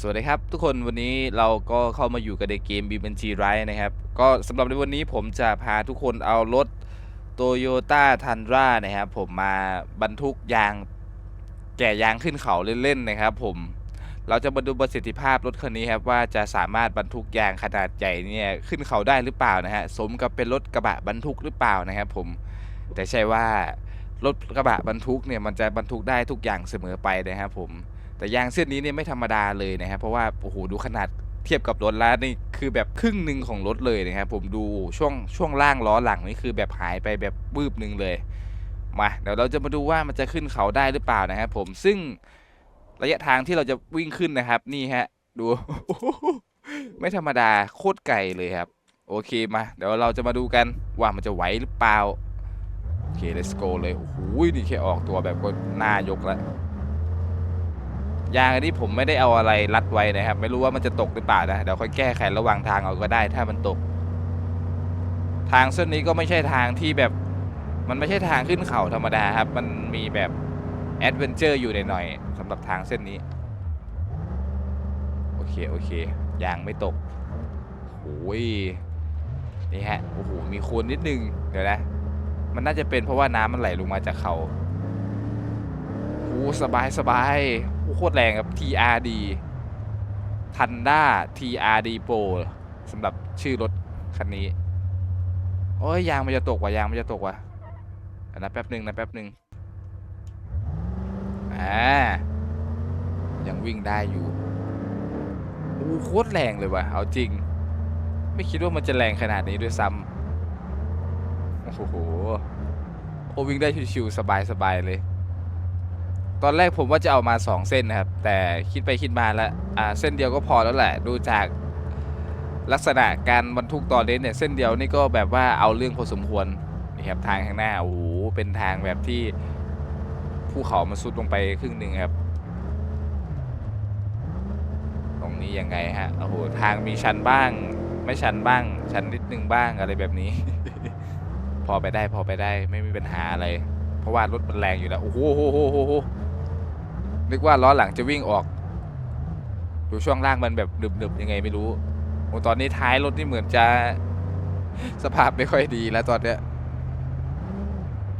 สวัสดีครับ ทุกคนวันนี้เราก็เข้ามาอยู่กันในเกม b ี n g Ride นะครับ ก็สำหรับในวันนี้ผมจะพาทุกคนเอารถ Toyota Tundra นะครับ ผมมาบรรทุกยางแก่ยางขึ้นเขาเล่นๆนะครับ ผมเราจะมาดูประสิทธิภาพรถคันนี้ครับว่าจะสามารถบรรทุกยางขนาดใหญ่เนี่ยขึ้นเขาได้หรือเปล่านะฮะสมกับเป็นรถกระบะบรรทุกหรือเปล่านะครับ ผมแต่ใช่ว่ารถกระบะบรรทุกเนี่ยมันจะบรรทุกได้ทุกอย่างเสมอไปนะครับผม แต่ยางเส้นนี้เนี่ยไม่ธรรมดาเลยนะครับเพราะว่าโอ้โหดูขนาดเทียบกับรถแล้วนี่คือแบบครึ่งหนึ่งของรถเลยนะครับผมดูช่วงช่วงล่างล้อหลังนี่คือแบบหายไปแบบวืบหนึ่งเลยมาเดี๋ยวเราจะมาดูว่ามันจะขึ้นเขาได้หรือเปล่านะครับผมซึ่งระยะทางที่เราจะวิ่งขึ้นนะครับ นี่ฮะ ดู ไม่ธรรมดาโคตรไกลเลยครับ โอเคมาเดี๋ยวเราจะมาดูกันว่ามันจะไหวหรือเปล่า โอเค let's go เลยโอ้โหนี่แค่ออกตัวแบบก็น่ายกแล้ว ยางอันนี้ผมไม่ได้เอาอะไรรัดไว้นะครับ ไม่รู้ว่ามันจะตกหรือเปล่านะเดี๋ยวค่อยแก้ไขระหว่างทางเอาก็ได้ ถ้ามันตก ทางเส้นนี้ก็ไม่ใช่ทางที่แบบ มันไม่ใช่ทางขึ้นเขาธรรมดาครับ มันมีแบบแอดเวนเจอร์อยู่หน่อยๆสำหรับทางเส้นนี้ โอเคโอเคยางไม่ตกโอ้ยนี่ฮะโอ้โหมีโคลนนิดนึงเดี๋ยวนะ มันน่าจะเป็นเพราะว่าน้ำมันไหลลงมาจากเขาโอ้สบายสบาย โคตรแรงครับ TRD Tanda TRD Pro สำหรับชื่อรถคันนี้ โอ้ยยางมันจะตกว่ะยางมันจะตกว่ะนนะแป๊บหนึ่งนะแป๊บหนึ่งอ่ายังวิ่งได้อยู่โอ้โคตรแรงเลยว่ะ เอาจริง ไม่คิดว่ามันจะแรงขนาดนี้ด้วยซ้ำโอ้โหโอ้วิ่งได้ชิวๆสบายๆเลย ตอนแรกผมว่าจะเอามา 2 เส้นนะครับ แต่คิดไปคิดมาแล้วอ่าเส้นเดียวก็พอแล้วแหละ ดูจากลักษณะการบรรทุกตอนนี้เนี่ยเส้นเดียวนี่ก็แบบว่าเอาเรื่องพอสมควรนี่ครับทางข้างหน้าโอ้โหเป็นทางแบบที่ภูเขามันซุดลงไปครึ่งหนึ่งครับ ตรงนี้ยังไงฮะโอ้โหทางมีชันบ้าง ไม่ชันบ้าง ชันนิดนึงบ้างอะไรแบบนี้ พอไปได้พอไปได้ไม่มีปัญหาอะไร เพราะว่ารถมันแรงอยู่แล้วโอ้โหโหโหโหโห นึกว่าล้อหลังจะวิ่งออก ดูช่วงล่างมันแบบหนึบๆยังไงไม่รู้โอ้ตอนนี้ท้ายรถนี่เหมือนจะสภาพไม่ค่อยดีแล้วตอนเนี้ย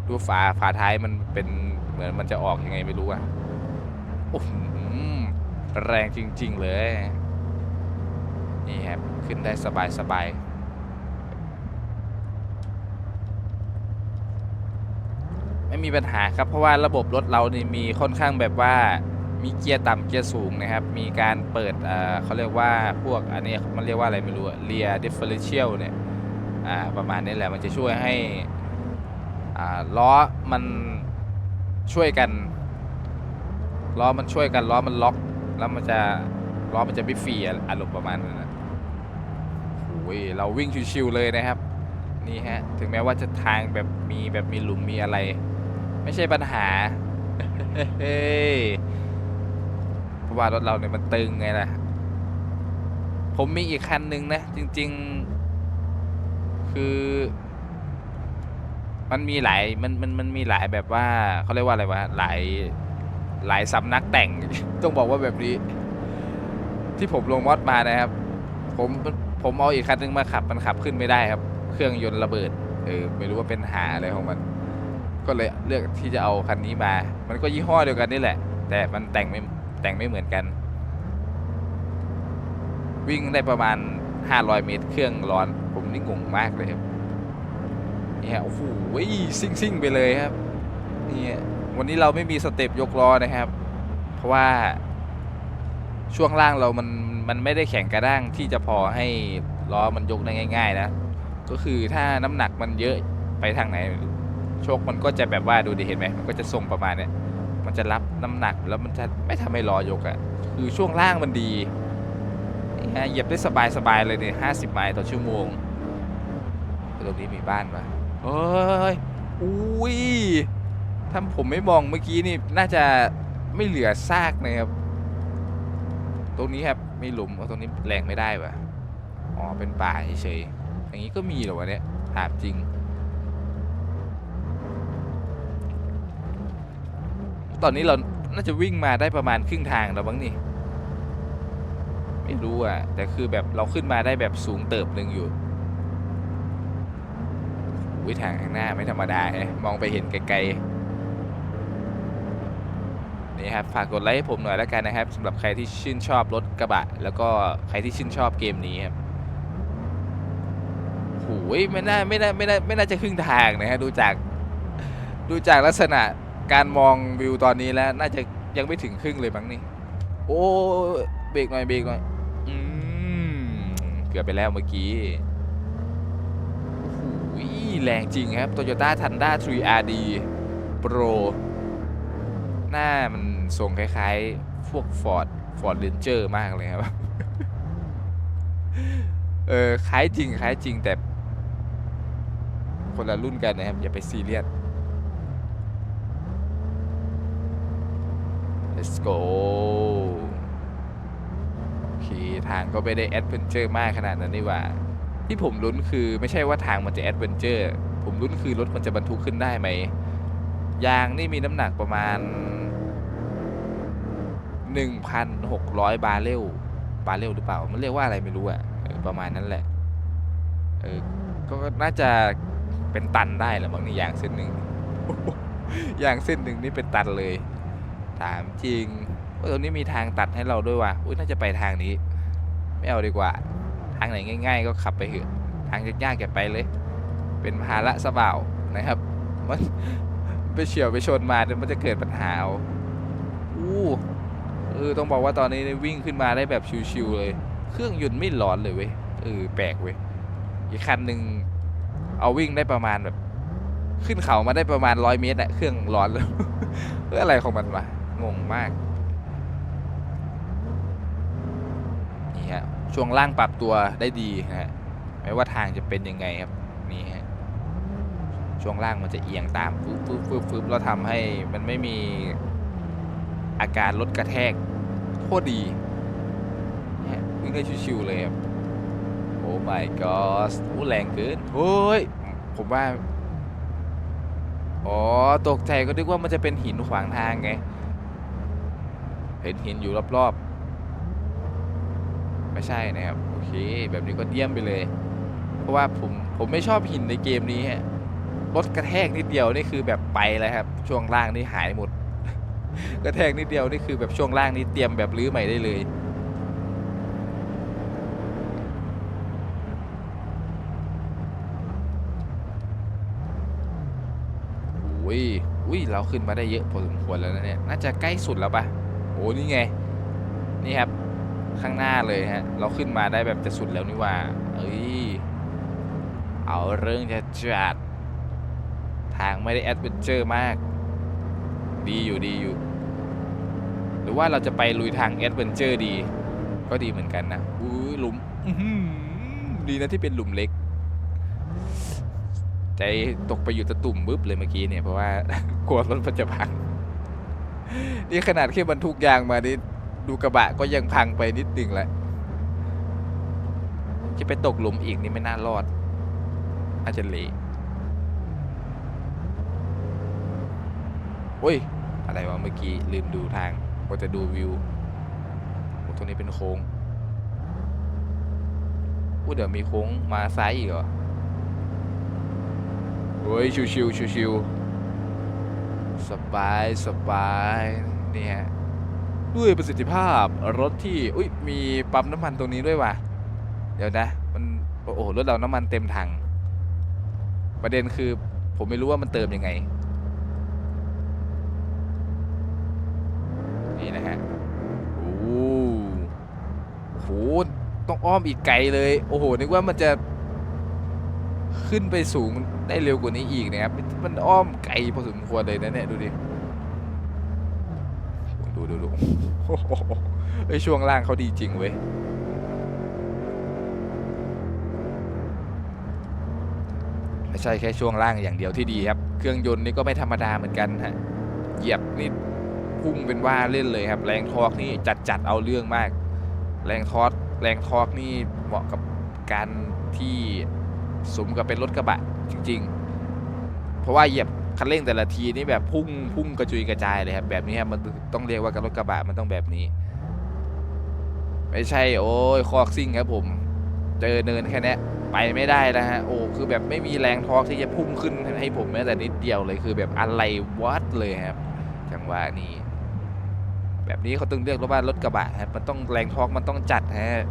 ดูฝาฝาท้ายมันเป็นเหมือนมันจะออกยังไงไม่รู้อะโอ้โหแรงจริง ๆ เลย นี่ครับ ขึ้นได้สบายๆ ไม่มีปัญหาครับ เพราะว่าระบบรถเรานี่มีค่อนข้างแบบว่ามีเกียร์ต่ำเกียร์สูงนะครับ มีการเปิดเเขาเรียกว่าพวกอันนี้มันเรียกว่าอะไรไม่รู้เรียดิฟเฟอเรนเชียลเนี่ยประมาณนี้แหละมันจะช่วยให้ล้อมันช่วยกันล้อมันช่วยกันล้อมันล็อก แล้วมันจะล้อมันจะไม่ฟรีอะอารมณ์ประมาณนั้นนะโอ้ยเราวิ่งชิวๆเลยนะครับ นี่ฮะ ถึงแม้ว่าจะทางแบบมีแบบมีหลุมมีอะไร ไม่ใช่ปัญหาเฮ้ยเพราะว่ารถเราเนี่ยมันตึงไงล่ะ ผมมีอีกคันหนึ่งนะ จริง ๆ คือ มันมีหลายมันมันมันมีหลายแบบว่าเขาเรียกว่าอะไรวะหลายหลายสำนักแต่ง ต้องบอกว่าแบบนี้ ที่ผมลงมอดมานะครับ ผมผมเอาอีกคันนึงมาขับมันขับขึ้นไม่ได้ครับ เครื่องยนต์ระเบิดเออไม่รู้ว่าเป็นหาอะไรของมัน ก็เลยเลือกที่จะเอาคันนี้มา มันก็ยี่ห้อเดียวกันนี่แหละ แต่มันแต่งไม่แต่งไม่เหมือนกัน วิ่งได้ประมาณ 500 เมตร เครื่องร้อน ผมนี่งงมากเลยครับนี่ฮะโอ้โหซิ่งซิ่งไปเลยครับนี่ฮะวันนี้เราไม่มีสเต็ปยกล้อนะครับ เพราะว่าช่วงล่างเรามันมันไม่ได้แข็งกระด้างที่จะพอให้ล้อมันยกได้ง่าย ๆ นะ ก็คือถ้าน้ำหนักมันเยอะไปทางไหน โชคมันก็จะแบบว่าดูดิเห็นไหมมันก็จะทรงประมาณเนี้ยมันจะรับน้ำหนักแล้วมันจะไม่ทำให้ล้อยกอะ่ะคือช่วงล่างมันดีนี่ฮะเหยียบได้สบายๆเลยเนี่ยห้าสิบไมล์ต่อชั่วโมงตรงนี้มีบ้านปะเฮ้ยอุ้ยถ้าผมไม่มองเมื่อกี้นี่น่าจะไม่เหลือซากนะครับ ตรงนี้ครับมีหลุมเอาตรงนี้แรงไม่ได้วะอ๋อเป็นป่าเฉยๆอย่างนี้ก็มีเหรอวะเนี่ยถามจริง ตอนนี้เราน่าจะวิ่งมาได้ประมาณครึ่งทางแล้วบ้างนี่ ไม่รู้อะ แต่คือแบบเราขึ้นมาได้แบบสูงเติบหนึ่งอยู่วิทางข้างหน้าไม่ธรรมดาฮะมองไปเห็นไกลๆ นี่ครับ ฝากกดไลค์ให้ผมหน่อยแล้วกันนะครับสำหรับใครที่ชื่นชอบรถกระบะ แล้วก็ใครที่ชื่นชอบเกมนี้ครับโอ้ยไม่น่าไม่น่าไม่น่าไม่น่าจะครึ่งทางนะฮะดูจากดูจากลักษณะ การมองวิวตอนนี้แล้ว น่าจะยังไม่ถึงครึ่งเลยมั้งนี่ โอ้เบรกหน่อยเบรกหน่อยอืมเกือบไปแล้วเมื่อกี้โอ้โหแรงจริงครับ Toyota Tundra 3RD Pro หน้ามันทรงคล้ายๆ พวก Ford Ford Ranger มากเลยครับ เออคล้ายจริงคล้ายจริงแต่ คนละรุ่นกันนะครับ อย่าไปซีเรียส let's go โอทางก็ไม่ได้แอดเวนเจอร์มากขนาดนั้นนี่ว่า ที่ผมลุ้นคือไม่ใช่ว่าทางมันจะแอดเวนเจอร์ ผมลุ้นคือรถมันจะบรรทุกขึ้นได้ไหม ยางนี่มีน้ำหนักประมาณ 1,600 บาร์เรล บาร์เรลหรือเปล่า มันเรียกว่าอะไรไม่รู้อะประมาณนั้นแหละ เออ ก็น่าจะเป็นตันได้แหละบางนี่ยางเส้นหนึ่งยางเส้นหนึ่งนี่เป็นตันเลย ถามจริงว่าตรงนี้มีทางตัดให้เราด้วยว่ะอุ้ยน่าจะไปทางนี้ ไม่เอาดีกว่า ทางไหนง่าย ๆ ก็ขับไปเถอะทางยากๆอย่าไปเลย เป็นภาระสบ่าวนะครับมันไปเฉียวไปชนมาเดี๋ยวมันจะเกิดปัญหาเอาอู้เออต้องบอกว่าตอนนี้วิ่งขึ้นมาได้แบบชิวๆเลย เครื่องยนต์ไม่ร้อนเลยเว้ยเออแปลกเว้ยอีกคันหนึ่งเอาวิ่งได้ประมาณแบบ ขึ้นเขามาได้ประมาณร้อยเมตรอะเครื่องร้อนแล้วเพื่ออะไรของมันวะ งงมาก นี่ฮะ ช่วงล่างปรับตัวได้ดีฮะ ไม่ว่าทางจะเป็นยังไงครับ นี่ฮะ ช่วงล่างมันจะเอียงตามฟึบฟึบฟึบฟึบแล้วทำให้มันไม่มีอาการลดกระแทกโคตรดีวิ่งได้ชิวๆเลยครับ โอ้ my god อู้แรงเกินเฮ้ย ผมว่า อ๋อ ตกใจก็นึกว่ามันจะเป็นหินขวางทางไง เห็นหินอยู่รอบๆ ไม่ใช่นะครับ โอเค แบบนี้ก็เยี่ยมไปเลย เพราะว่าผมผมไม่ชอบหินในเกมนี้ฮะรถกระแทกนิดเดียวนี่คือแบบไปแล้วครับ ช่วงล่างนี่หายหมด กระแทกนิดเดียวนี่คือแบบช่วงล่างนี่เตรียมแบบรื้อใหม่ได้เลยอุ้ยอุ้ยเราขึ้นมาได้เยอะพอสมควรแล้วนะเนี่ย น่าจะใกล้สุดแล้วปะ อ้นี่ไง นี่ครับ ข้างหน้าเลยฮะ เราขึ้นมาได้แบบจะสุดแล้วนี่ว่า เอ้ย เอาเรื่องจะจัด ทางไม่ได้แอดเวนเจอร์มาก ดีอยู่ดีอยู่ หรือว่าเราจะไปลุยทางแอดเวนเจอร์ดี ก็ดีเหมือนกันนะอุ้ยหลุมดีนะที่เป็นหลุมเล็ก ใจตกไปอยู่ตะตุ่มบึ๊บเลยเมื่อกี้เนี่ย เพราะว่ากลัวรถมันจะพัง นี่ขนาดแค่บรรทุกยางมานี่ดูกระบะก็ยังพังไปนิดนึงแหล้วจะไปตกหลุมอีกนี่ไม่น่ารอด อาจจะเละโอ้ย อะไรวะเมื่อกี้ ลืมดูทางก็จะดูวิวตรงนี้เป็นโค้งอู้เดี๋ยวมีโค้งมาซ้ายอีกเหรอโอ้ยชิวชิวชิวชิวๆ สบายสบายนี่ฮะด้วยประสิทธิภาพรถที่อุ้ยมีปั๊มน้ำมันตรงนี้ด้วยว่ะเดี๋ยวนะมันโอ้โหรถเราน้ำมันเต็มถัง ประเด็นคือผมไม่รู้ว่ามันเติมยังไงนี่นะฮะโอ้โหต้องอ้อมอีกไกลเลย โอ้โหนึกว่ามันจะ ขึ้นไปสูงได้เร็วกว่านี้อีกนะครับ มันอ้อมไกลพอสมควรเลยนะเนี่ยดูดิ ดูดูดูโอ้โหช่วงล่างเขาดีจริงเว้ยไม่ใช่แค่ช่วงล่างอย่างเดียวที่ดีครับ เครื่องยนต์นี่ก็ไม่ธรรมดาเหมือนกันฮะ เหยียบนี่พุ่งเป็นว่าเล่นเลยครับ แรงทอร์กนี่จัดจัดเอาเรื่องมาก แรงทอร์กแรงทอร์กนี่เหมาะกับการที่ สมกับเป็นรถกระบะจริง ๆ เพราะว่าเหยียบคันเร่งแต่ละทีนี่แบบพุ่งพุ่งกระจุยกระจายเลยครับแบบนี้ครับมันต้องเรียกว่ากับรถกระบะมันต้องแบบนี้ ไม่ใช่โอ้ยคอกซิ่งครับผม เจอเนินแค่เนี้ยไปไม่ได้แล้วฮะโอ้คือแบบไม่มีแรงทอร์กที่จะพุ่งขึ้นให้ผมแม้แต่นิดเดียวเลยคือแบบอะไรวัดเลยครับจังหวะนี้ แบบนี้เขาต้องเรียกรถว่ารถกระบะครับมันต้องแรงทอร์กมันต้องจัดฮะ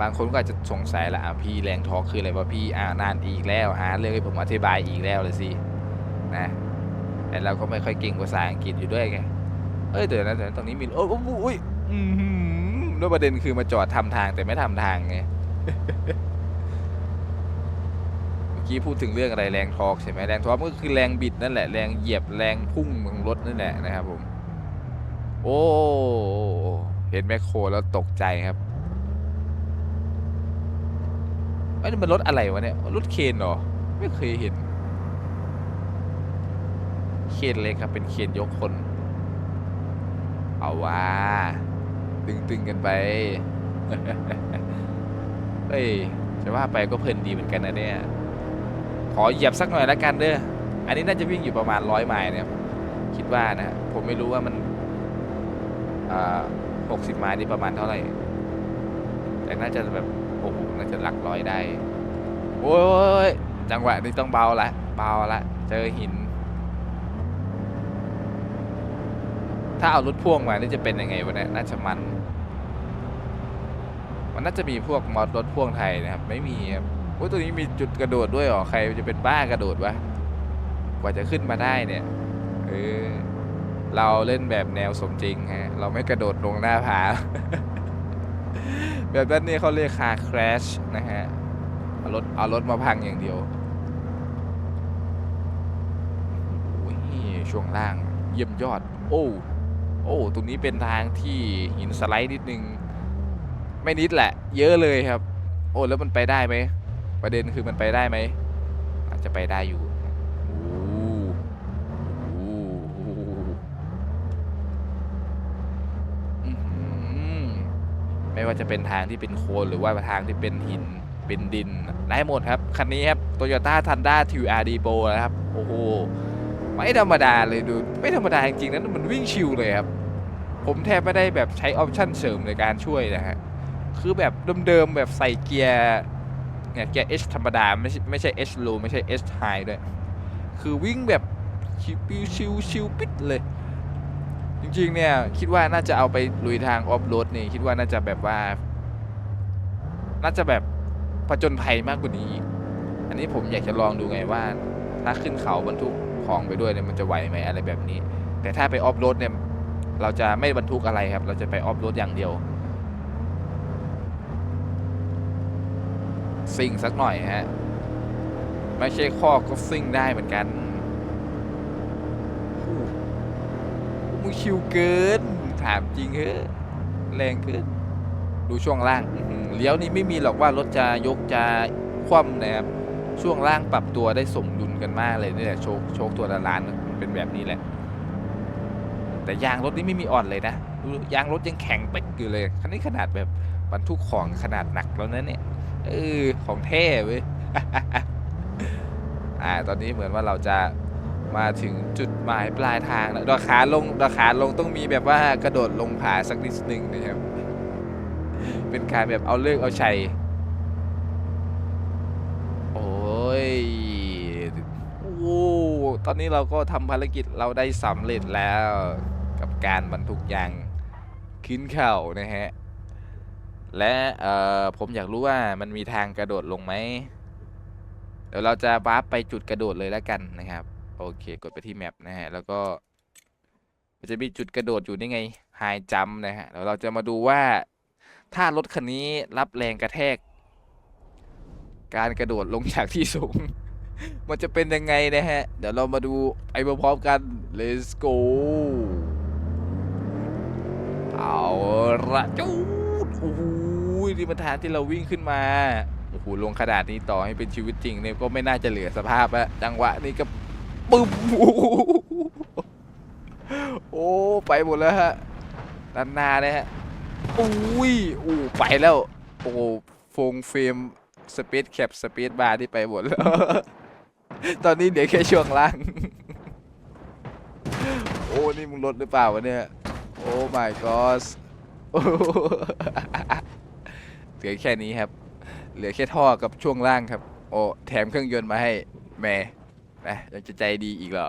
บางคนก็อาจจะสงสัยละอะพี่แรงทอกคืออะไรวะพี่อ่านานอีกแล้วหาเลยผมอธิบายอีกแล้วเลยสินะแต่เราก็ไม่ค่อยเก่งภาษาอังกฤษอยู่ด้วยไงเอ้ยเดี๋ยวนะเดี๋ยวนะตรงนี้มีโอ้โอ้ยโอ้ยอือหือแล้วประเด็นคือมาจอดทำทางแต่ไม่ทำทางไงเมื่อกี้พูดถึงเรื่องอะไรแรงทอร์กใช่ไหมแรงทอร์กก็คือแรงบิดนั่นแหละแรงเหยียบแรงพุ่งของรถนั่นแหละนะครับผมโอ้เห็นแมคโครแล้วตกใจครับ เอ้ยนี่มันรถอะไรวะเนี่ยรถเคนเหรอ ไม่เคยเห็น เคนเล็กครับเป็นเคนยกคน เอาว่า ตึงๆกันไป เฮ้ยจะว่าไปก็เพลินดีเหมือนกันนะเนี่ย ขอเหยียบสักหน่อยละกันเด้อ อันนี้น่าจะวิ่งอยู่ประมาณร้อยไมล์เนะครับคิดว่านะผมไม่รู้ว่ามันหกสิบไมล์นี่ประมาณเท่าไหร่ แต่น่าจะแบบ น่าจะหลักร้อยได้ โอ้ยจังหวะนี้ต้องเบาละเบาละ เจอหิน ถ้าเอารถพ่วงมานี่จะเป็นยังไงวะเนี่ยน่าจะมัน มันน่าจะมีพวกมอดรถพ่วงไทยนะครับ ไม่มีครับโอ้ยตัวนี้มีจุดกระโดดด้วยหรอใครจะเป็นบ้ากระโดดวะกว่าจะขึ้นมาได้เนี่ยเออเราเล่นแบบแนวสมจริงฮะเราไม่กระโดดลงหน้าผา แบบนั้นนี่เขาเรียกคาคราชนะฮะ เอารถเอารถมาพังอย่างเดียวโอ้ยช่วงล่างเยี่ยมยอด โอ้ โอ้ ตรงนี้เป็นทางที่หินสไลด์นิดนึง ไม่นิดแหละ เยอะเลยครับ โอ้ แล้วมันไปได้ไหม ประเด็นคือมันไปได้ไหม อาจจะไปได้อยู่โอ้โอ้อื้อหือ ไม่ ว่าจะเป็นทางที่เป็นโคลนหรือว่าทางที่เป็นหินเป็นดินได้หมดครับ คันนี้ครับ Toyota Tundra TRD Pro นะครับ โอ้โห ไม่ธรรมดาเลยดู ไม่ธรรมดาจริงๆนะมันวิ่งชิวเลยครับ ผมแทบไม่ได้แบบใช้ออปชั่นเสริมในการช่วยนะฮะ คือแบบเดิมๆแบบใส่เกียร์เนี่ยเกียร์ H ธรรมดา ไม่ใช่ไม่ใช่ H low ไม่ใช่ H high ด้วย คือวิ่งแบบชิวชิวชิวปิดเลย จริงๆเนี่ยคิดว่าน่าจะเอาไปลุยทางออฟโรดนี่คิดว่าน่าจะแบบว่า น่าจะแบบผจญภัยมากกว่านี้อีกอันนี้ผมอยากจะลองดูไงว่า ถ้าขึ้นเขาบรรทุกของไปด้วยเนี่ยมันจะไหวไหมอะไรแบบนี้ แต่ถ้าไปออฟโรดเนี่ยเราจะไม่บรรทุกอะไรครับ เราจะไปออฟโรดอย่างเดียวซิ่งสักหน่อยฮะไม่ใช่ข้อก็ซิ่งได้เหมือนกัน มึงชิวเกิน ถามจริงเฮ้ยแรงเกิน ดูช่วงล่างอื้อหือเลี้ยวนี้ไม่มีหรอกว่ารถจะยกจะคว่ำนะครับ ช่วงล่างปรับตัวได้สมดุลกันมากเลยนี่แหละโชคโชคตัวละล้านเป็นแบบนี้แหละ แต่ยางรถนี่ไม่มีอ่อนเลยนะดูยางรถยังแข็งเป๊กอยู่เลยคันนี้ขนาดแบบบรรทุกของขนาดหนักแล้วนะเนี่ยเออของแท้เว้ยอ่าตอนนี้เหมือนว่าเราจะ มาถึงจุดหมายปลายทางแล้วดอกขาลงดอกขาลงต้องมีแบบว่ากระโดดลงผาสักนิดนึงนะครับ เป็นการแบบเอาเลิกเอาชัยโอ้ยโอ้ตอนนี้เราก็ทำภารกิจเราได้สำเร็จแล้วกับการบรรทุกยางขึ้นเข่านะฮะ และเอ่อผมอยากรู้ว่ามันมีทางกระโดดลงไหมเดี๋ยวเราจะวาร์ปไปจุดกระโดดเลยแล้วกันนะครับ โอเค กดไปที่แมปนะฮะ แล้วก็มันจะมีจุดกระโดดอยู่นี่ไง High Jump นะฮะเดี๋ยวเราจะมาดูว่าถ้ารถคันนี้รับแรงกระแทก การกระโดดลงจากที่สูง มันจะเป็นยังไงนะฮะ เดี๋ยวเรามาดูไปพร้อมกัน let's go เอาละจูดโอ้โหนี่มันทางที่เราวิ่งขึ้นมาโอ้โหลงขนาดนี้ต่อให้เป็นชีวิตจริงเนี่ยก็ไม่น่าจะเหลือสภาพอะจังหวะนี้ก็ ปึ๊บโอ้ไปหมดแล้วฮะนานนาเลยฮะอุ้ยอู้ไปแล้วโอ้ฟงเฟรมสปีดแคปสปีดบาร์ที่ไปหมดแล้ว ตอนนี้เดี๋ยวแค่ช่วงล่าง โอ้นี่มึงลดหรือเปล่าวะเนี่ย โอ้ my god เหลือแค่นี้ครับ เหลือแค่ท่อกับช่วงล่างครับ โอ้แถมเครื่องยนต์มาให้แม่ นะยังจะใจดีอีกเหรอ